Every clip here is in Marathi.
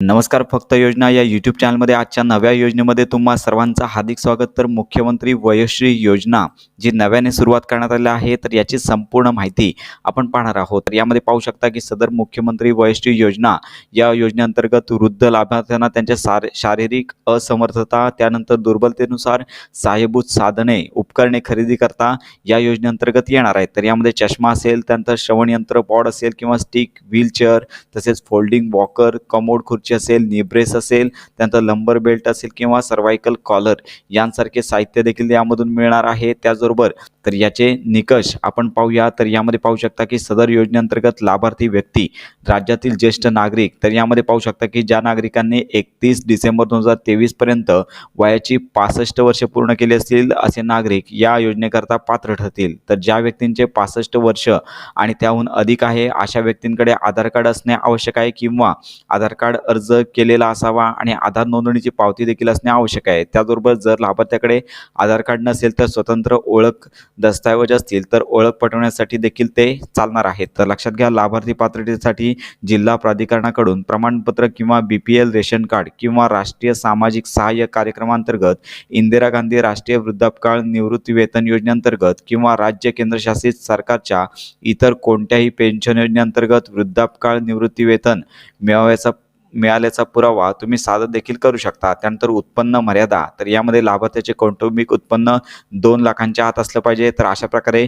नमस्कार फक्त योजना या यूट्यूब चॅनलमध्ये आजच्या नव्या योजनेमध्ये तुम्हा सर्वांचं हार्दिक स्वागत. तर मुख्यमंत्री वयश्री योजना जी नव्याने सुरुवात करण्यात आली आहे तर याची संपूर्ण माहिती आपण पाहणार आहोत. तर यामध्ये पाहू शकता की सदर मुख्यमंत्री वयश्री योजना या योजनेअंतर्गत वृद्ध लाभार्थ्यांना त्यांच्या सार शारीरिक असमर्थता त्यानंतर दुर्बलतेनुसार सहाय्यभूत साधने उपकरणे खरेदी करता या योजनेअंतर्गत येणार आहेत. तर यामध्ये चष्मा असेल त्यानंतर श्रवणयंत्र पॉड असेल किंवा स्टिक व्हीलचेअर तसेच फोल्डिंग वॉकर कमोड खुर्ची असेल निब्रेस असेल त्यानंतर लंबर बेल्ट असेल किंवा सर्वायकल कॉलर यांसारखे साहित्य देखील यामधून मिळणार आहे. त्याचबरोबर तर याचे निकष आपण पाहूया. तर यामध्ये पाहू शकता की सदर योजनेअंतर्गत लाभार्थी व्यक्ती राज्यातील ज्येष्ठ नागरिक तर यामध्ये पाहू शकता की ज्या नागरिकांनी एकतीस डिसेंबर दोन हजार तेवीसपर्यंत वयाची पासष्ट वर्ष पूर्ण केली असतील असे नागरिक या योजनेकरता पात्र ठरतील. तर ज्या व्यक्तींचे पासष्ट वर्ष आणि त्याहून अधिक आहे अशा व्यक्तींकडे आधार कार्ड असणे आवश्यक आहे किंवा आधार कार्ड अर्ज केलेला असावा आणि आधार नोंदणीची पावती देखील असणे आवश्यक आहे. त्याचबरोबर जर लाभार्थ्याकडे आधार कार्ड नसेल तर स्वतंत्र ओळख दस्तऐवज असतील तर ओळख पटवण्यासाठी देखील ते चालणार आहेत. तर लक्षात घ्या लाभार्थी पात्रतेसाठी जिल्हा प्राधिकरणाकडून प्रमाणपत्र किंवा B P L ration card किंवा राष्ट्रीय सामाजिक सहाय्य कार्यक्रमांतर्गत इंदिरा गांधी राष्ट्रीय वृद्धापकाळ निवृत्ती वेतन योजनेअंतर्गत किंवा राज्य केंद्रशासित सरकारच्या इतर कोणत्याही पेन्शन योजनेअंतर्गत वृद्धापकाळ निवृत्ती वेतन मिळाव्याचा मिळाल्याचा पुरावा तुम्ही सादर देखील करू शकता. त्यानंतर उत्पन्न मर्यादा तर यामध्ये लाभार्थ्याचे कौटुंबिक उत्पन्न दोन लाखांच्या आत असलं पाहिजे. तर अशा प्रकारे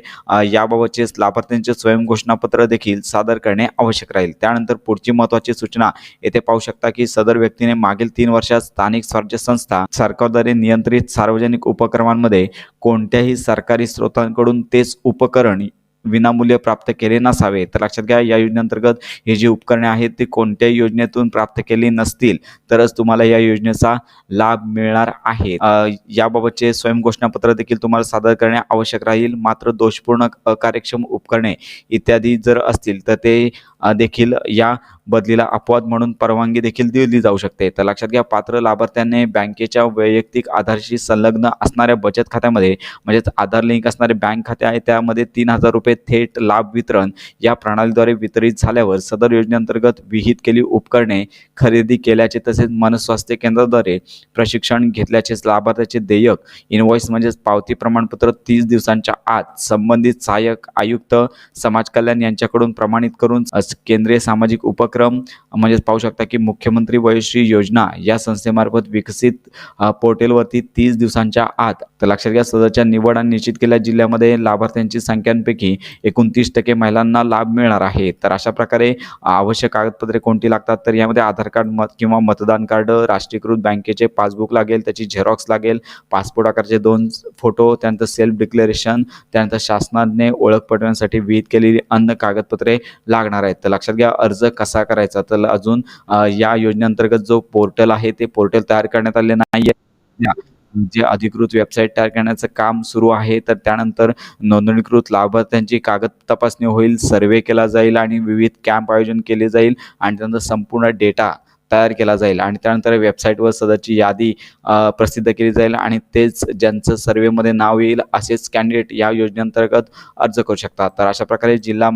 याबाबतचे लाभार्थ्यांचे स्वयंघोषणापत्र देखील सादर करणे आवश्यक राहील. त्यानंतर पुढची महत्त्वाची सूचना येथे पाहू शकता की सदर व्यक्तीने मागील तीन वर्षात स्थानिक स्वराज्य संस्था सरकारद्वारे नियंत्रित सार्वजनिक उपक्रमांमध्ये कोणत्याही सरकारी स्रोतांकडून तेच उपकरण विनामूल्य प्राप्त केले नसावे. तर लक्षात घ्या या योजनेअंतर्गत हे जी उपकरणे आहेत ती कोणत्याही योजनेतून प्राप्त केली नसतील तरच तुम्हाला या योजनेचा लाभ मिळणार आहे. याबाबतचे स्वयंघोषणापत्र देखील तुम्हाला सादर करणे आवश्यक राहील. मात्र दोषपूर्ण अकार्यक्षम उपकरणे इत्यादी जर असतील तर ते देखील या बदलीला अपवाद म्हणून परवानगी देखील दिली जाऊ शकते. तर लक्षात घ्या पात्र लाभार्थ्याने बँकेच्या वैयक्तिक आधारशी संलग्न असणाऱ्या बचत खात्यामध्ये म्हणजेच आधार लिंक असणारे बँक खाते आहे त्यामध्ये तीन हजार रुपये थेट लाभ वितरण या प्रणालीद्वारे वितरित झाल्यावर सदर योजनेअंतर्गत विहित केली उपकरणे खरेदी केल्याचे तसेच मनस्वास्थ्य केंद्राद्वारे प्रशिक्षण घेतल्याचे लाभार्थ्याचे देयक इनव्हॉइस म्हणजेच पावती प्रमाणपत्र तीस दिवसांच्या आत संबंधित सहाय्यक आयुक्त समाज कल्याण यांच्याकडून प्रमाणित करून केंद्रीय सामाजिक उपक्रम म्हणजेच पाहू शकता की मुख्यमंत्री वयश्री योजना या संस्थेमार्फत विकसित पोर्टलवरती तीस दिवसांच्या आत तर लक्षात घ्या सदरच्या निवड आणि निश्चित केलेल्या जिल्ह्यामध्ये लाभार्थ्यांची संख्यांपैकी एकोणतीस टक्के महिलांना लाभ मिळणार आहे. तर अशा प्रकारे आवश्यक कागदपत्रे कोणती लागतात? तर यामध्ये आधार कार्ड मत किंवा मतदान कार्ड राष्ट्रीयकृत बँकेचे पासबुक लागेल त्याची झेरॉक्स लागेल पासपोर्ट आकारचे दोन फोटो त्यानंतर सेल्फ डिक्लेरेशन त्यानंतर शासनाने ओळख पटवण्यासाठी विहित केलेली अन्य कागदपत्रे लागणार आहेत. तर लक्षात घ्या अर्ज कसा करायचा? तर अजून या योजनेअंतर्गत जो पोर्टल आहे ते पोर्टल तयार करण्यात आले नाही जे अधिकृत वेबसाईट तयार करण्याचं काम सुरू आहे तर त्यानंतर नोंदणीकृत लाभार्थ्यांची कागद तपासणी होईल सर्वे केला जाईल आणि विविध कॅम्प आयोजन केले जाईल आणि त्यानंतर संपूर्ण डेटा तयार केला जाईल आणि त्यानंतर वेबसाईटवर सदरची यादी प्रसिद्ध केली जाईल आणि तेच ज्यांचं सर्वेमध्ये नाव येईल असेच कॅन्डिडेट या योजनेअंतर्गत अर्ज करू शकतात. तर अशा प्रकारे जिल्हा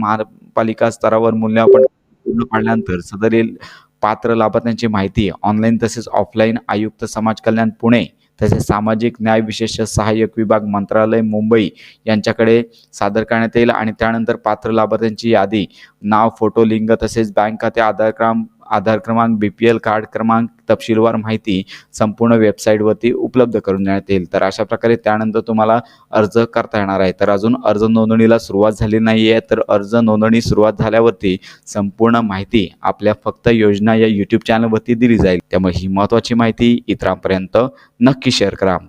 पालिका स्तरावर मूल्यांकन पूर्ण पाडल्यानंतर सदरील पात्र लाभार्थ्यांची माहिती ऑनलाईन तसेच ऑफलाईन आयुक्त समाज कल्याण पुणे तसेच सामाजिक न्याय विशेष सहाय्यक विभाग मंत्रालय मुंबई यांच्याकडे सादर करण्यात येईल. आणि त्यानंतर पात्र लाभार्थ्यांची यादी नाव फोटो लिंग तसेच बँक खाते आधार क्रमांक आधार क्रमांक बी पी एल कार्ड क्रमांक तपशीलवार माहिती संपूर्ण वेबसाईटवरती उपलब्ध करून देण्यात येईल. तर अशा प्रकारे त्यानंतर तुम्हाला अर्ज करता येणार आहे. तर अजून अर्ज नोंदणीला सुरुवात झाली नाही आहे. तर अर्ज नोंदणी सुरुवात झाल्यावरती संपूर्ण माहिती आपल्या फक्त योजना या यूट्यूब चॅनलवरती दिली जाईल. त्यामुळे ही महत्त्वाची माहिती इतरांपर्यंत नक्की शेअर करा. तर